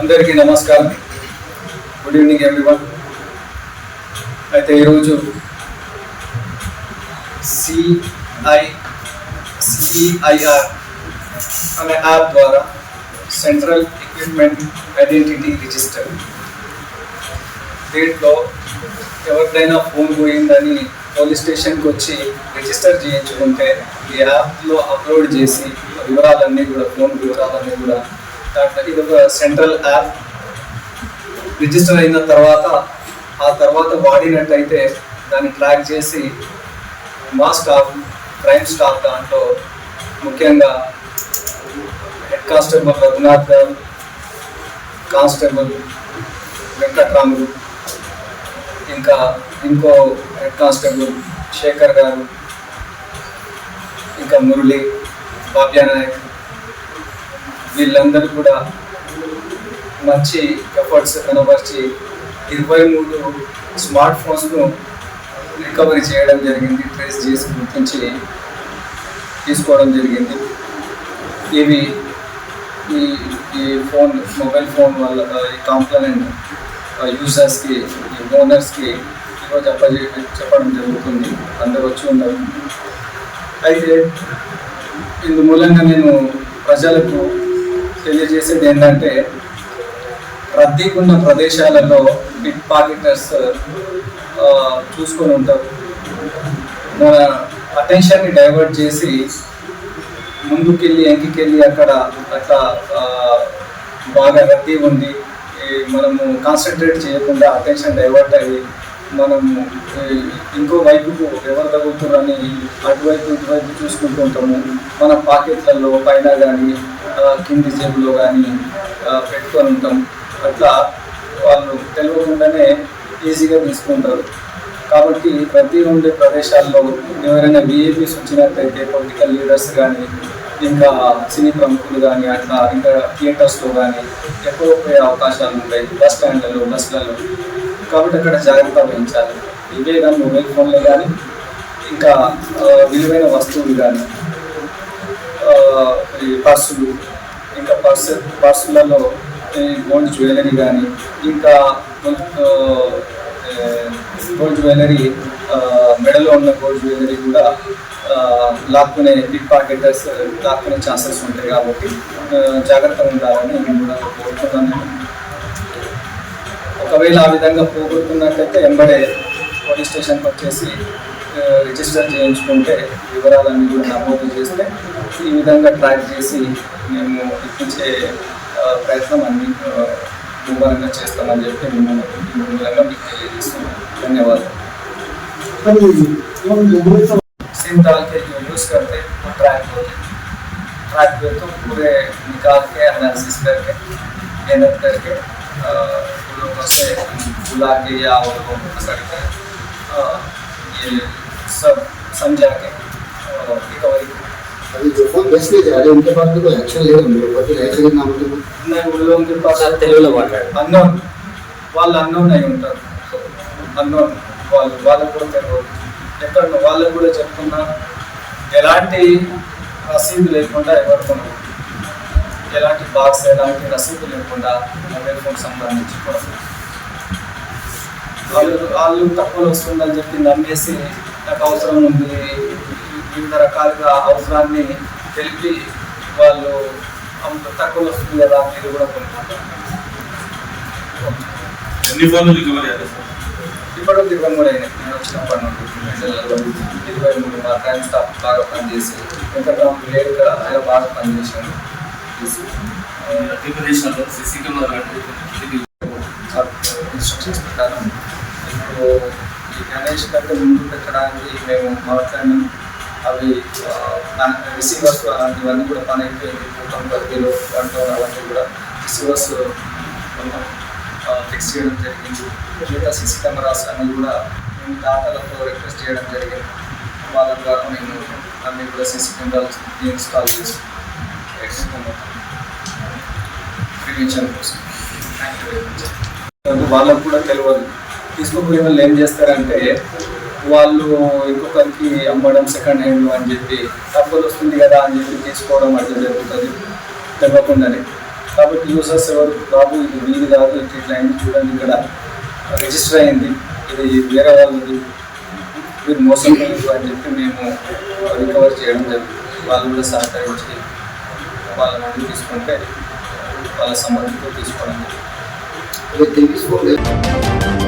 అందరికీ నమస్కారం. Good evening everyone అయితే ఈరోజు సిఐ సిఐఆర్ అనే యాప్ ద్వారా సెంట్రల్ ఎక్విప్మెంట్ ఐడెంటిటీ రిజిస్టర్ దీంట్లో ఎవరిదైనా ఫోన్ పోయిందని పోలీస్ స్టేషన్కి వచ్చి రిజిస్టర్ చేయించుకుంటే ఈ యాప్లో అప్లోడ్ చేసి వివరాలన్నీ కూడా ఫోన్ వివరాలన్నీ కూడా దాంట్లో ఇది ఒక సెంట్రల్ యాప్. రిజిస్టర్ అయిన తర్వాత ఆ తర్వాత వాడినట్టయితే దాన్ని ట్రాక్ చేసి మా స్టాఫ్ క్రైమ్ స్టాఫ్ దాంట్లో ముఖ్యంగా హెడ్ కానిస్టేబుల్ రఘునాథ్ గారు కానిస్టేబుల్ వెంకట్రాములు ఇంకా ఇంకో హెడ్ కానిస్టేబుల్ శేఖర్ గారు ఇంకా మురళి బాబ్యా నాయక్ వీళ్ళందరూ కూడా మంచి ఎఫర్ట్స్ కనబరిచి ఇరవై మూడు స్మార్ట్ ఫోన్స్ను రికవరీ చేయడం జరిగింది ట్రేస్ చేసి గుర్తించి తీసుకోవడం జరిగింది. ఇవి ఈ ఈ ఫోన్ మొబైల్ ఫోన్ వల్ల ఈ కాంప్లైంట్ యూజర్స్కి ఈ ఓనర్స్కి ఎక్కువ చెప్ప చెప్పడం జరుగుతుంది. అందరూ వచ్చి ఉన్నారు అయితే ఇందు మూలంగా నేను ప్రజలకు తెలియజేసేది ఏంటంటే రద్దీగా ఉన్న ప్రదేశాలలో పిక్ పాకెటర్స్ చూసుకొని ఉంటారు. మన అటెన్షన్ని డైవర్ట్ చేసి ముందుకెళ్ళి ఎంకికెళ్ళి అక్కడ అట్లా బాగా రద్దీ ఉంది మనము కాన్సన్ట్రేట్ చేయకుండా అటెన్షన్ డైవర్ట్ అయ్యి మనము ఇంకో వైపుకు ఎవరు తగ్గుతున్నారని అటువైపు ఇటువైపు చూసుకుంటూ ఉంటాము. మన పాకెట్లలో పైన కానీ కింది జేబులో కానీ పెట్టుకొని ఉంటాం. అట్లా వాళ్ళు తెలియకుండానే ఈజీగా తీసుకుంటారు. కాబట్టి ప్రతి ఉండే ప్రదేశాల్లో ఎవరైనా విఏపీస్ వచ్చినట్లయితే పొలిటికల్ లీడర్స్ కానీ ఇంకా సినీ ప్రముఖులు కానీ అట్లా ఇంకా థియేటర్స్లో కానీ ఎక్కువ పోయే అవకాశాలు ఉంటాయి. బస్ స్టాండ్లలో బస్సులలో కాబట్టి అక్కడ జాగ్రత్త వహించాలి ఇవే కానీ మొబైల్ ఫోన్లే కానీ ఇంకా విలువైన వస్తువులు కానీ ఈ పర్సులు ఇంకా పర్సు పర్సులలో గోల్డ్ జ్యువెలరీ కానీ ఇంకా గోల్డ్ జ్యువెలరీ మెడలో ఉన్న గోల్డ్ జ్యువెలరీ కూడా లాక్కునే పిక్ పాకెటర్స్ లాక్కునే ఛాన్సెస్ ఉంటాయి కాబట్టి జాగ్రత్తగా ఉండాలని నేను కూడా కోరుతున్నాను ఒకవేళ ఆ విధంగా పోగొట్టుకున్నట్లయితే ఎంబడే పోలీస్ స్టేషన్కి వచ్చేసి ఆ, రిజిస్టర్ చేయించుకుంటే వివరాలన్నీ కూడా నమోదు చేస్తే ఈ విధంగా ట్రాక్ చేసి మేము ఇప్పించే ఆ, ప్రయత్నం అన్ని ఆ, ముమ్మరంగా చేస్తామని చెప్పి మిమ్మల్ని ఈ మూలంగా మీకు తెలియజేస్తున్నాను ధన్యవాదాలు सिम डाल के जो यूज़ करते हैं वो ट्रैक होते हैं ट्रैक पे तो पूरे निकाल के एनालिसिस करके मेहनत करके अ, उन लोगों से बुला के या उन लोगों को पकड़ कर अ, ये सब समझा के रिकवरी अभी जो फोन बेच ले जा रहे हैं उनके पास भी कोई एक्शन ले रहे होंगे ऊपर से एक्शन लेना मतलब नहीं उन लोगों के पास సార్ తెలుగులో మాట్లాడండి అన్నోన్ వాళ్ళు అన్నోన్ అయి ఉంటారు అన్నోన్ వాళ్ళు వాళ్ళకు కూడా తెలియదు ఎక్కడ వాళ్ళకు కూడా చెప్తున్నా ఎలాంటి రసీదు లేకుండా ఎవరు కొనరు ఎలాంటి బాక్స్ ఎలాంటి రసీదు లేకుండా మొబైల్ ఫోన్ సంబంధించి కూడా వాళ్ళు వాళ్ళు తక్కువ వస్తుందని చెప్పి నమ్మేసి నాకు అవసరం ఉంది. వివిధ రకాలుగా అవసరాన్ని తెలిపి వాళ్ళు అంత తక్కువ వస్తుంది కదా మీరు కూడా కొనుక్కుంటారు ఎన్ని ఫోన్లు ఇప్పుడు ఇరవై మూడు అయినాయి. నేను వచ్చినప్పటి నుండి ఇరవై మూడు మా టైం స్టాఫ్ బాగా పనిచేసి వెంకటరామ్ లేడు కదా ఆయన బాగా పనిచేసాను రికవరీషన్లో సీసీ కెమెరా ఇన్స్ట్రక్షన్స్ ప్రకారం ఇప్పుడు ఈ గణేష్ కంటే ముందు పెట్టడానికి మేము మాట్లాడినాం అవి రిసీవర్స్ అలాంటివన్నీ కూడా పని అయిపోయింది మొత్తం బర్గీలు వంట అవన్నీ కూడా రిసీవర్స్ ఫిక్స్ చేయడం జరిగింది మిగతా సీసీ కెమెరాస్ అన్నీ కూడా మేము డాటాలతో రిక్వెస్ట్ చేయడం జరిగింది వాళ్ళ ద్వారా మేము అన్ని కూడా సీసీ కెమెరాలు ఇన్స్టాల్ చేసి ప్రివెన్షన్ కోసం వాళ్ళకు కూడా తెలియదు తీసుకుపోయే వాళ్ళు ఏం చేస్తారంటే వాళ్ళు ఇంకొకరికి అమ్మడం సెకండ్ హ్యాండ్ అని చెప్పి తక్కువ వస్తుంది కదా అని చెప్పి తీసుకోవడం అట్లా జరుగుతుంది తెలియకుండానే కాబట్టి యూజర్స్ ఎవరు? బాబు ఇది మీది కాదు ఇట్లా అయింది చూడండి ఇక్కడ. రిజిస్టర్ అయింది. ఇది వేరే వాళ్ళది. మీరు మోసం అని చెప్పి మేము రికవర్ చేయడం జరుగుతుంది. వాళ్ళు కూడా సహకరించి వాళ్ళ నుండి తీసుకుంటే వాళ్ళ సమ్మతితో తీసుకోవడం జరిగింది తీసుకోలేదు